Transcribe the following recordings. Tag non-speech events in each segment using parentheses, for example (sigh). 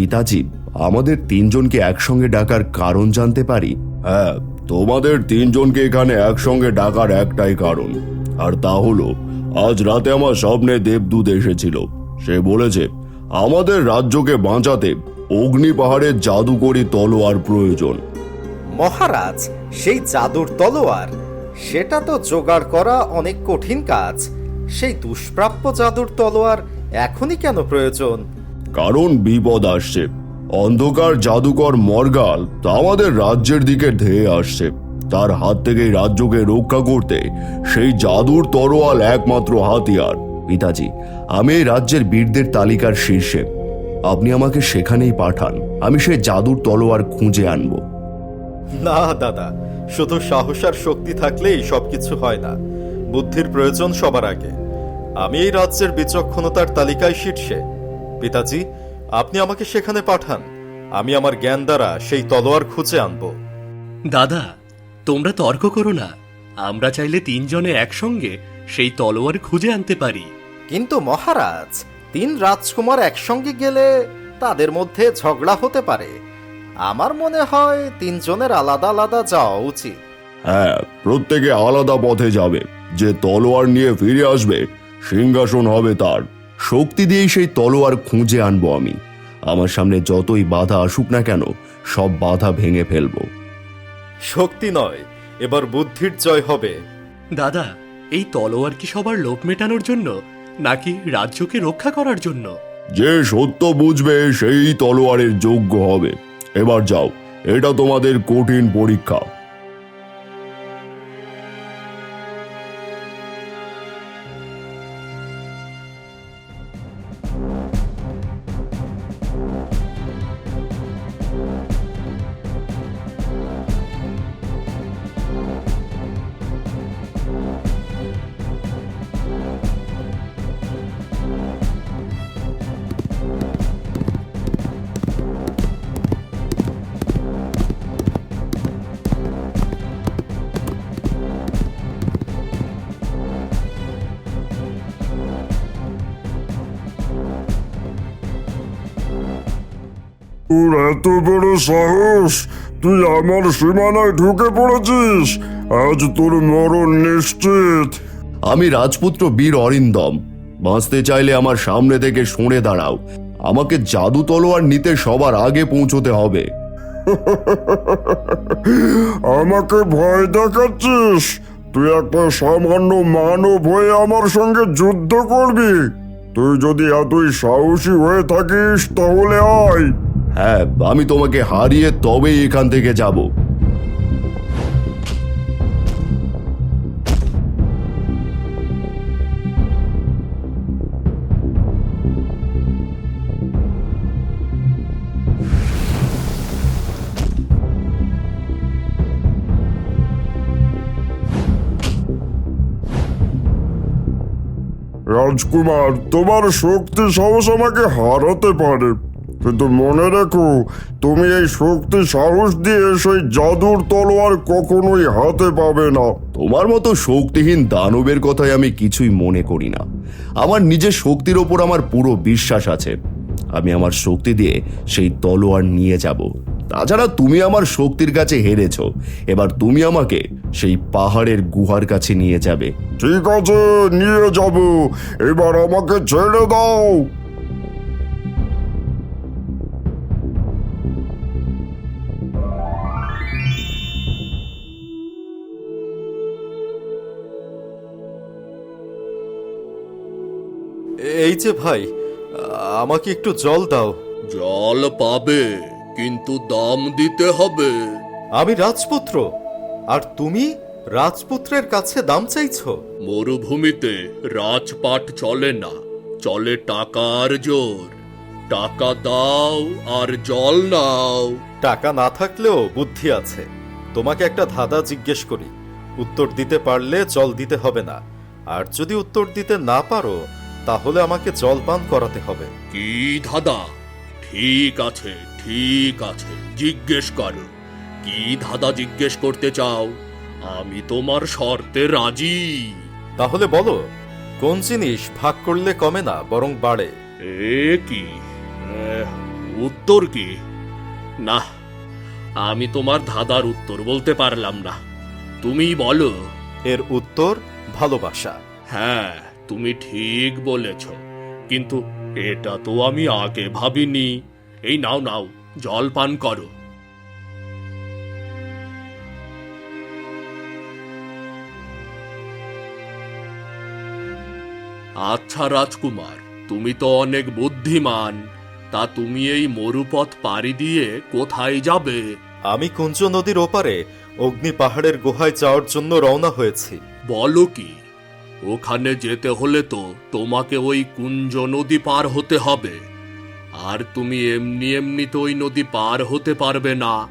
পিতাজি আমাদের তিনজনকে একসঙ্গে ডাকার কারণ জানতে পারি? হ্যাঁ তোমাদের তিনজনকে এখানে একসঙ্গে ডাকার একটাই কারণ। আর তা হলো আজ রাতে আমার স্বপ্নে দেবদূত এসেছিল। সে বলেছে আমাদের রাজ্যকে বাঁচাতে অগ্নি পাহাড়ের জাদুকরি তলোয়ার প্রয়োজন। মহারাজ সেই জাদুর তলোয়ার সেটা তো জোগাড় করা অনেক কঠিন কাজ। সেই দুষ্প্রাপ্য জাদুর তলোয়ার এখনই কেন প্রয়োজন? কারণ বিপদ আসছে। অন্ধকার জাদুকর মর্গাল তা আমাদের রাজ্যের দিকে ধেয়ে আসছে। তার হাত থেকে রাজ্যকে রক্ষা করতে সেই জাদুর তরোয়াল একমাত্র হাতিয়ার। পিতাজি, আমি এই রাজ্যের বীরদের তালিকার শীর্ষে। আপনি আমাকে সেখানেই পাঠান, আমি সেই জাদুর তলোয়ার খুঁজে আনব। না দাদা, শুধু সাহস আর শক্তি থাকলেই সবকিছু হয় না। বুদ্ধির প্রয়োজন সবার আগে। আমি এই রাজ্যের বিচক্ষণতার তালিকায় শীর্ষে। পিতাজি আপনি আমাকে সেখানে পাঠান। আমি আমার জ্ঞান দ্বারা সেই তলোয়ার খুঁজে আনব। দাদা তোমরা তর্ক করো না। আমরা চাইলে তিনজনে একসঙ্গে সেই তলোয়ার খুঁজে আনতে পারি। কিন্তু মহারাজ তিন রাজকুমার একসঙ্গে গেলে তাদের মধ্যে ঝগড়া হতে পারে। আমার মনে হয় তিনজনের আলাদা আলাদা যাওয়া উচিত। হ্যাঁ প্রত্যেকে আলাদা পথে যাবে। যে তলোয়ার নিয়ে ফিরে আসবে সিংহাসন হবে তার। শক্তি দিয়েই সেই তলোয়ার খুঁজে আনব আমি। আমার সামনে যতই বাধা আসুক না কেন সব বাধা ভেঙে ফেলব। শক্তি নয় এবার বুদ্ধির জয় হবে। দাদা এই তলোয়ার কি সবার লোভ মেটানোর জন্য নাকি রাজ্যকে রক্ষা করার জন্য? যে সত্য বুঝবে সেই তলোয়ারের যোগ্য হবে। এবার যাও এটা তোমাদের কঠিন পরীক্ষা। তোর এত বড় সাহস? তুই আমার সীমানায় ঢুকে পড়েছিস। আজ তোর মরণ নিশ্চিত। আমি রাজপুত্র বীর অরিন্দম। বাঁচতে চাইলে আমার সামনে থেকে সরে দাঁড়াও। আমাকে জাদু তলোয়ার নিতে সবার আগে পৌঁছতে হবে। আমাকে ভয় দেখাচ্ছিস? তুই একটা সামান্য মানব হয়ে আমার সঙ্গে যুদ্ধ করবি। তুই যদি এতই সাহসী হয়ে থাকিস তাহলে আয়। হ্যাঁ আমি তোমাকে হারিয়ে তবেই এখান থেকে যাব। রাজকুমার, তোমার শক্তি সাহস আমাকে হারাতে পারে। কিন্তু মনে রেখো তুমি এই শক্তি সাহস দিয়ে সেই জাদুর তলোয়ার কখনোই হাতে পাবে না। তোমার মতো শক্তিহীন দানবের কথাই আমি কিছুই মনে করি না। আমার নিজের শক্তির ওপর আমার পুরো বিশ্বাস আছে। আমি আমার শক্তি দিয়ে সেই তলোয়ার নিয়ে যাব। তাছাড়া তুমি আমার শক্তির কাছে হেরেছ। এবার তুমি আমাকে সেই পাহাড়ের গুহার কাছে নিয়ে যাবে। ঠিক আছে নিয়ে যাব। এবার আমাকে ছেড়ে দাও। এই যে ভাই আমাকে একটু জল দাও। জল পাবে কিন্তু দাম দিতে হবে। আমি রাজপুত্র আর তুমি রাজপুত্রের কাছে দাম চাইছো? মরুভূমিতে রাজপাট চলে না চলে টাকার জোর। টাকা দাও আর জল নাও। টাকা না থাকলেও বুদ্ধি আছে। তোমাকে একটা ধাঁধা জিজ্ঞেস করি। উত্তর দিতে পারলে জল দিতে হবে না। আর যদি উত্তর দিতে না পারো তাহলে আমাকে জল পান করাতে হবে। কি ধাঁধা? ঠিক আছে ঠিক আছে জিজ্ঞেস করো। কি ধাঁধা জিজ্ঞেস করতে চাও? আমি তোমার শর্তে রাজি। তাহলে বলো কোন জিনিস ভাগ করলে কমে না বরং বাড়ে? এ কি? এহ, উত্তর কি? না আমি তোমার ধাঁধার উত্তর বলতে পারলাম না। তুমি বলো। এর উত্তর ভালোবাসা। হ্যাঁ। তুমি ঠিক বলেছ। কিন্তু এটা তো আমি আগে ভাবিনি। এই নাও নাও জল পান করো। আচ্ছা রাজকুমার তুমি তো অনেক বুদ্ধিমান। তা তুমি এই মরুপথ পাড়ি দিয়ে কোথায় যাবে? আমি কুঞ্জ নদীর ওপারে অগ্নি পাহাড়ের গুহায় যাওয়ার জন্য রওনা হয়েছি। বলো কি? ওখানে যেতে হলে তো তোমাকে ওই কুঞ্জ নদী পার হতে হবে। আর তুমি এমনি এমনি তো ওই নদী পার হতে পারবে না।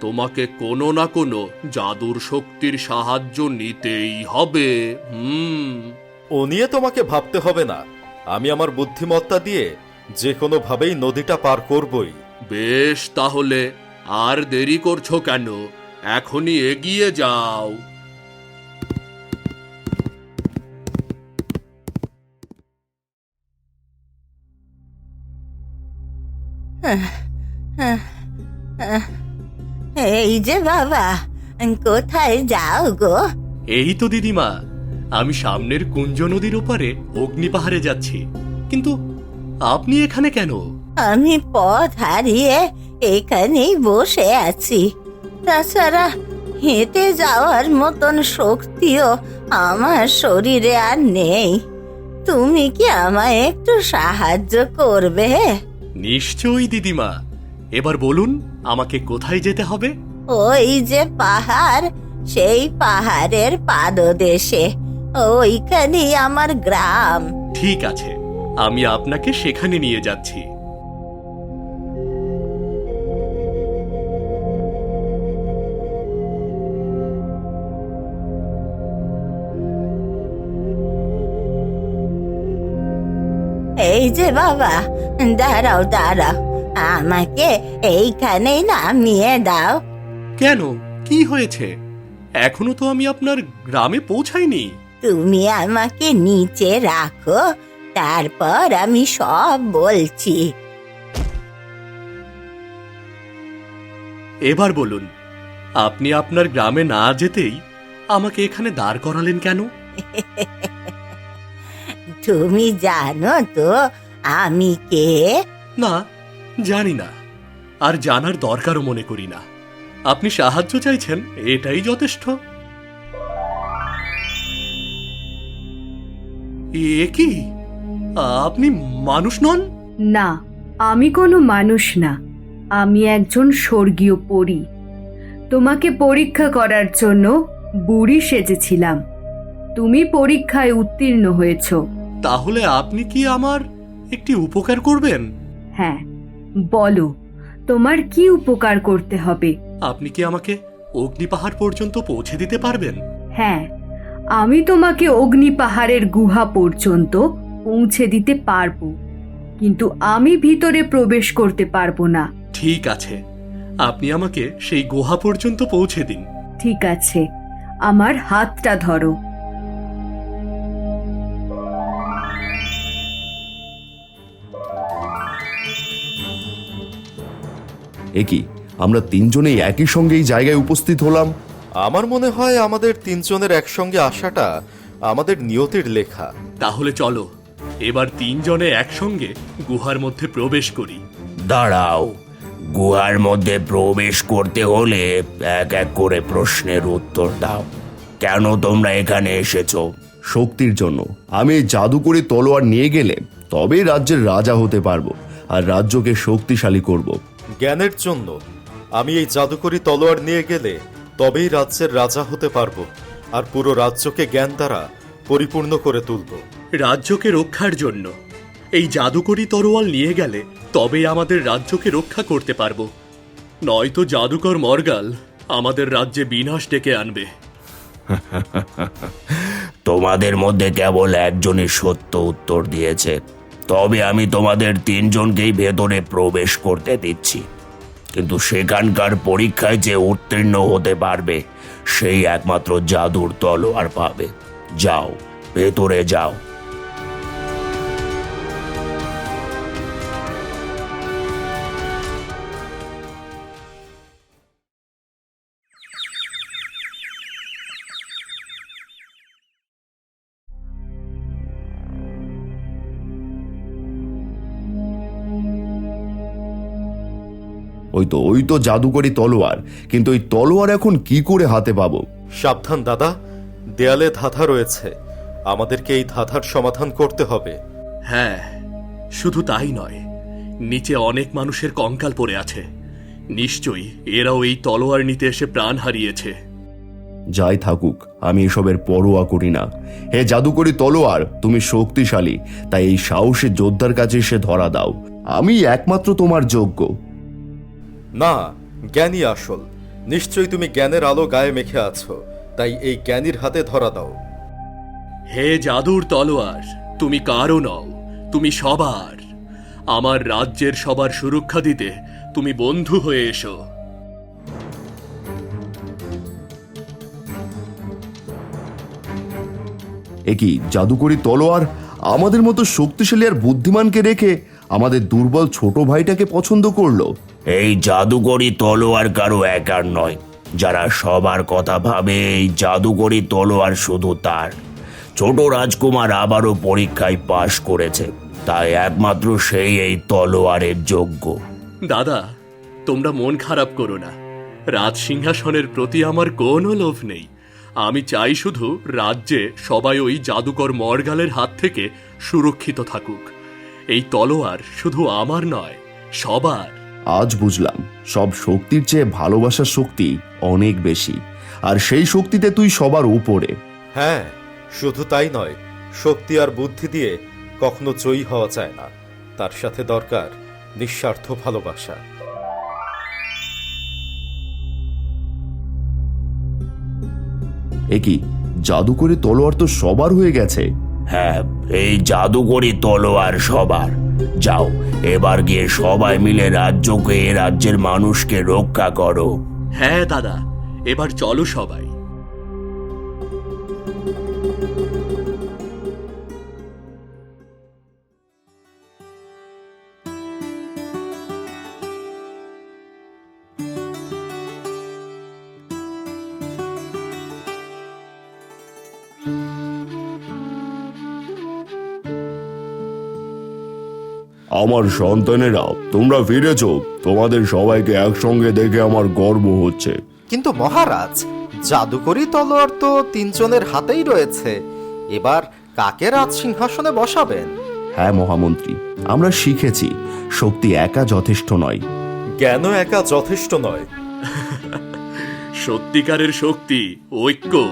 তোমাকে কোনো না কোনো জাদুর শক্তির সাহায্য নিতেই হবে হুম। ও নিয়ে তোমাকে ভাবতে হবে না। আমি আমার বুদ্ধিমত্তা দিয়ে যে কোনোভাবেই নদীটা পার করবই। বেশ তাহলে আর দেরি করছ কেন? এখনই এগিয়ে যাও। এই যে বাবা কোথায় যাও গো? এই তো দিদিমা আমি সামনের কুঞ্জ নদীর ওপারে অগ্নি পাহাড়ে যাচ্ছি। কিন্তু আপনি এখানে কেন? আমি পথ হারিয়ে এখানেই বসে আছি। তাছাড়া হেঁটে যাওয়ার মতন শক্তিও আমার শরীরে আর নেই। তুমি কি আমায় একটু সাহায্য করবে? নিশ্চয়ই দিদিমা। এবার বলুন আমাকে কোথায় যেতে হবে? ওই যে পাহাড় সেই পাহাড়ের পাদদেশে। ওইখানেই আমার গ্রাম। ঠিক আছে আমি আপনাকে সেখানে নিয়ে যাচ্ছি। এই যে বাবা দাঁড়াও দাঁড়াও। আমাকে এইখানেই নামিয়ে দাও। কেন? কি হয়েছে? এখনও তো আমি আপনার গ্রামে পৌঁছাইনি। তুমি আমাকে নিচে রাখো তারপর আমি সব বলছি। এবার বলুন আপনি আপনার গ্রামে না যেতেই আমাকে এখানে দাঁড় করালেন কেন? তুমি জানো তো আমি কে? না জানি না। আর জানার দরকারও মনে করি না। আপনি সাহায্য চাইছেন এটাই যথেষ্ট। এ কি? আপনি মানুষ নন? না আমি কোনো মানুষ না। আমি একজন স্বর্গীয় পরী। তোমাকে পরীক্ষা করার জন্য বুড়ি সেজেছিলাম। তুমি পরীক্ষায় উত্তীর্ণ হয়েছ। তাহলে আপনি কি আমার একটি উপকার করবেন? হ্যাঁ বলো তোমার কি উপকার করতে হবে? আপনি কি আমাকে অগ্নি পাহাড় পর্যন্ত পৌঁছে দিতে পারবেন? হ্যাঁ আমি তোমাকে অগ্নি পাহাড়ের গুহা পর্যন্ত পৌঁছে দিতে পারব কিন্তু আমি ভিতরে প্রবেশ করতে পারব না। ঠিক আছে আপনি আমাকে সেই গুহা পর্যন্ত পৌঁছে দিন। ঠিক আছে আমার হাতটা ধরো। এ কি? আমরা তিনজনেই একই সঙ্গে এই জায়গায় উপস্থিত হলাম। আমার মনে হয় আমাদের তিনজনের একসঙ্গে আসাটা আমাদের নিয়তির লেখা। তাহলে চলো এবার তিনজনে একসঙ্গে গুহার মধ্যে প্রবেশ করি। দাঁড়াও গুহার মধ্যে প্রবেশ করতে হলে এক এক করে প্রশ্নের উত্তর দাও। কেন তোমরা এখানে এসেছ? শক্তির জন্য। আমি এই জাদুকরি তলোয়ার নিয়ে গেলে তবেই রাজ্যের রাজা হতে পারব। আর রাজ্যকে শক্তিশালী করব। জ্ঞানের জন্য আমি এই জাদুকরি তলোয়ার নিয়ে গেলে তবেই রাজ্যের রাজা হতে পারব আর পুরো রাজ্যকে জ্ঞান দ্বারা পরিপূর্ণ করে তুলব। রাজ্যকে রক্ষার জন্য। এই জাদুকরি তরোয়াল নিয়ে গেলে তবেই আমাদের রাজ্যকে রক্ষা করতে পারব। নয়তো জাদুকর মর্গাল আমাদের রাজ্যে বিনাশ ডেকে আনবে। (laughs) তোমাদের মধ্যে কেবল একজনই সত্য উত্তর দিয়েছে। তবে আমি তোমাদের তিনজনকেই ভেতরে প্রবেশ করতে দিচ্ছি। কিন্তু সেখানকার পরীক্ষায় যে উত্তীর্ণ হতে পারবে, সেই একমাত্র জাদুর তলোয়ার পাবে। যাও, ভেতরে যাও। ওই তো ওই তো জাদুকরি তলোয়ার। কিন্তু ওই তলোয়ার এখন কি করে হাতে পাবো? সাবধান দাদা। দেয়ালে ধাঁধা রয়েছে। আমাদেরকে এই ধাঁধার সমাধান করতে হবে। হ্যাঁ শুধু তাই নয় নিচে অনেক মানুষের কঙ্কাল পড়ে আছে। নিশ্চয়ই এরাও এই তলোয়ার নিতে এসে প্রাণ হারিয়েছে। যাই থাকুক আমি এসবের পরোয়া করি না। হে জাদুকরি তলোয়ার তুমি শক্তিশালী তাই এই সাহসী যোদ্ধার কাছে এসে ধরা দাও। আমি একমাত্র তোমার যোগ্য। না জ্ঞানী আসল। নিশ্চয়ই তুমি জ্ঞানের আলো গায়ে মেখে আছো তাই এই জ্ঞানীর হাতে ধরা দাও। হে জাদুর তলোয়ার তুমি কারও নও তুমি সবার। আমার রাজ্যের সবার সুরক্ষা দিতে তুমি বন্ধু হয়ে এসো। একই জাদুকরি তলোয়ার? আমাদের মতো শক্তিশালী আর বুদ্ধিমানকে রেখে আমাদের দুর্বল ছোট ভাইটাকে পছন্দ করল। এই জাদুকরি তলোয়ার কারও একার নয়। যারা সবার কথা ভাবে এই জাদুকরি তলোয়ার শুধু তার। ছোট রাজকুমার আবারও পরীক্ষায় পাশ করেছে। তাই একমাত্র সেই এই তলোয়ারের যোগ্য। দাদা তোমরা মন খারাপ করো না। রাজ সিংহাসনের প্রতি আমার কোনো লোভ নেই। আমি চাই শুধু রাজ্যে সবাই ওই জাদুকর মর্গালের হাত থেকে সুরক্ষিত থাকুক। এই তলোয়ার শুধু আমার নয় সবার। আজ বুঝলাম সব শক্তির চেয়ে ভালোবাসার শক্তি অনেক বেশি। আর সেই শক্তিতে তুই সবার উপরে। হ্যাঁ শুধু তাই নয় শক্তি আর বুদ্ধি দিয়ে কখনো জয়ী হওয়া যায় না। তার সাথে দরকার নিঃস্বার্থ ভালোবাসা। একই জাদুকরি তলোয়ার তো সবার হয়ে গেছে? হ্যাঁ এই জাদুকরি তলোয়ার সবার। যাও, এবার গিয়ে সবাই মিলে রাজ্যকে রাজ্যের মানুষকে রক্ষা করো। হ্যাঁ দাদা, এবার চলো সবাই। আমার সন্তানেরা তোমরা ফিরেছ। তোমাদের সবাইকে একসঙ্গে দেখে আমার গর্ব হচ্ছে। কিন্তু মহারাজ জাদুকরি তলোয়ার তো তিনজনের হাতেই রয়েছে। এবার কাকে রাজ সিংহাসনে বসাবেন? হ্যাঁ মহামন্ত্রী আমরা শিখেছি শক্তি একা যথেষ্ট নয়। জ্ঞানও একা যথেষ্ট নয়? সত্যিকারের শক্তি ঐক্য।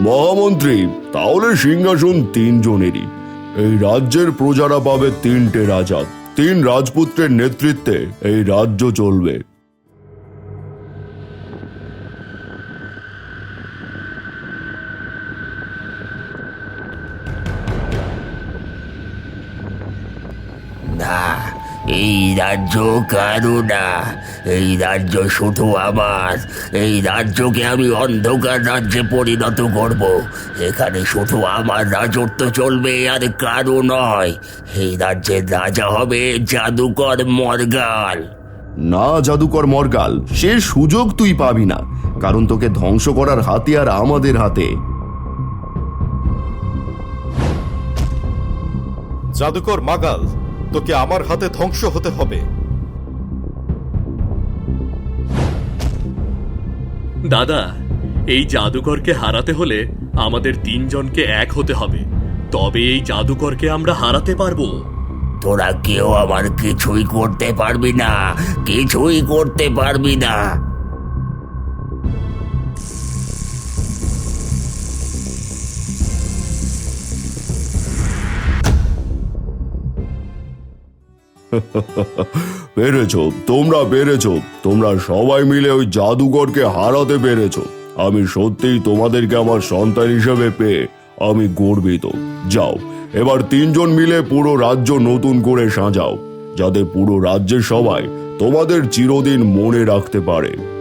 মহামন্ত্রী তাহলে সিংহাসন তিনজনেরই। এই রাজ্যের প্রজারা পাবে তিনটে রাজা। তিন রাজপুত্রের নেতৃত্বে এই রাজ্য চলবে। রাজ্য কারও না। এই রাজ্য শুধু আমার। এই রাজ্যকে আমি অন্ধকার রাজ্যে পরিণত করব। এখানে শুধু আমার রাজত্ব চলবে আর কারও নয়। এই রাজ্যের রাজা হবে জাদুকর মর্গাল। না জাদুকর মর্গাল সে সুযোগ তুই পাবি না। কারণ তোকে ধ্বংস করার হাতিয়ার আমাদের হাতে। জাদুকর মাগাল তোকে আমার হাতে ধ্বংস হতে হবে। দাদা এই জাদুকরকে হারাতে হলে আমাদের তিনজনকে এক হতে হবে। তবে এই জাদুকরকে আমরা হারাতে পারব। তোরা কেউ আমার কিছুই করতে পারবি না কিছুই করতে পারবি না। (laughs) পেরেছ তোমরা পেরেছ তোমরা সবাই মিলে ওই জাদুকরকে হারাতে পেরেছ আমি সত্যিই তোমাদেরকে আমার সন্তান হিসেবে পেয়ে আমি গর্বিত। যাও, এবার তিনজন মিলে পুরো রাজ্য নতুন করে সাজাও, যাতে পুরো রাজ্যের সবাই তোমাদের চিরদিন মনে রাখতে পারে।